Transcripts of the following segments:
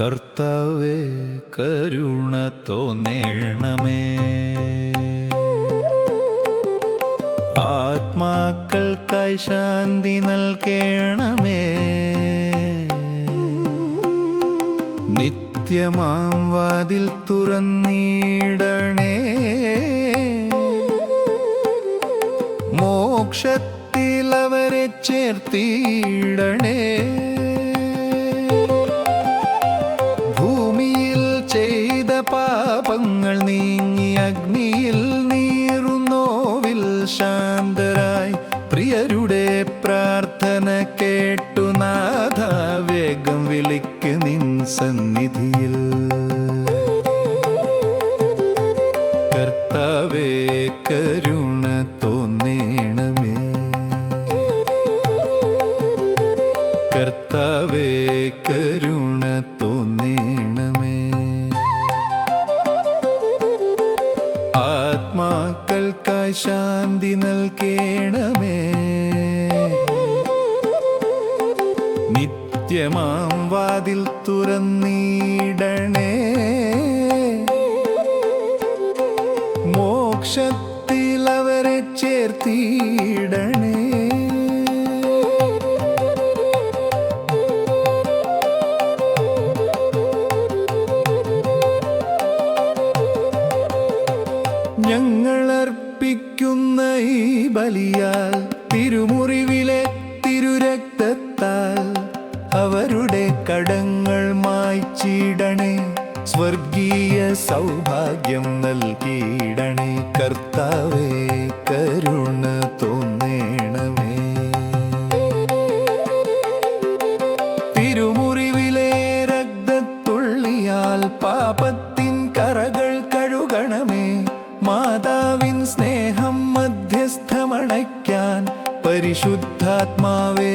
കർത്താവേ കരുണ തോന്നേണമേ. ആത്മാക്കൾക്കായി ശാന്തി നൽകേണമേ. നിത്യമാം വാതിൽ തുറന്നിടണേ. മോക്ഷത്തിൽ അവരെ ചേർത്തിടണേ. പ്രിയരുടെ പ്രാർത്ഥന കേട്ടു നാഥ വേഗം വിളിക്ക് നിൻ സന്നിധിയിൽ. കർത്താവേ കരുണ തോന്നേണമേ. കർത്താവേ കരുണ തോന്നേണമേ. ആത്മാക്കൾക്കായി ശാന്തി നൽകേണമേ നിത്യമാം വാതിൽ തുറന്നീടണേ. മോക്ഷത്തിൽ അവരെ ചേർത്തിടണേ. ഞങ്ങൾ അർപ്പിക്കുന്ന ഈ ബലിയാൽ തിരുമുറിവിലെ അവരുടെ കടങ്ങൾ മായ്ച്ചിടണേ. സ്വർഗീയ സൗഭാഗ്യം നൽകിയിടണേ. കർത്താവേ കരുണ തോന്നേണമേ. തിരുമുറിവിലെ രക്തത്തുള്ളിയാൽ പാപത്തിൻ കറകൾ കഴുകണമേ. മാതാവിൻ സ്നേഹം മധ്യസ്ഥമണയ്ക്കാൻ പരിശുദ്ധാത്മാവേ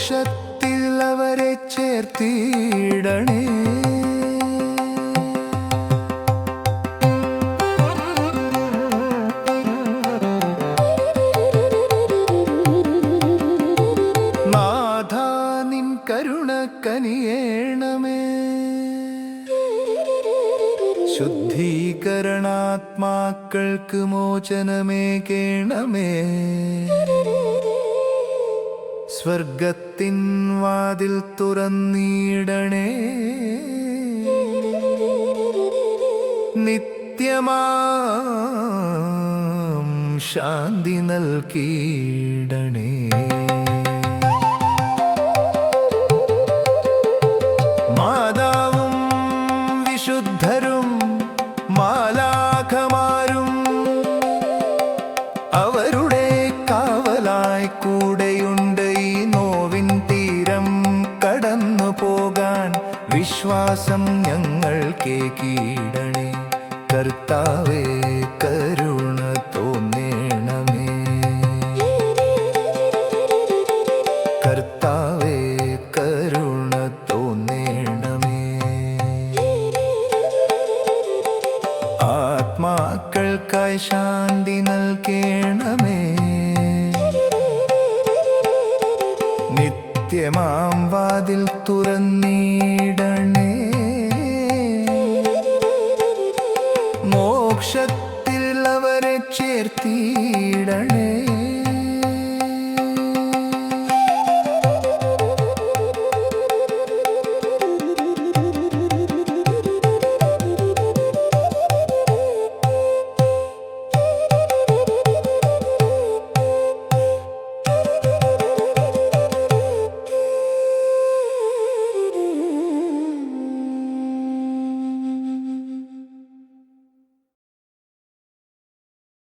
മോക്ഷത്തിൽ അവരെ ചേർത്തിടണേ. നാഥ നിൻ കരുണ കനിയേണമേ. ശുദ്ധീകരണാത്മാക്കൾക്ക് മോചനമേ കേണമേ സ്വർഗത്തിൻ വാതിൽ തുറന്നീടണേ. നിത്യമാം ശാന്തി നൽകിയിടണേ മാതാവും വിശുദ്ധരും മാലാഖമാരും അവരുടെ വിശ്വാസം ഞങ്ങൾ കീടണേ കർത്താവേ കരുണ തോന്നേണമേ. കർത്താവേ കരുണ തോന്നേണമേ. ആത്മാക്കൾക്കായി ശാന്തി നൽകേണമേ. നിത്യമാം വാതിൽ തുറന്നിടണേ അവരെ ചേർത്തിടണേ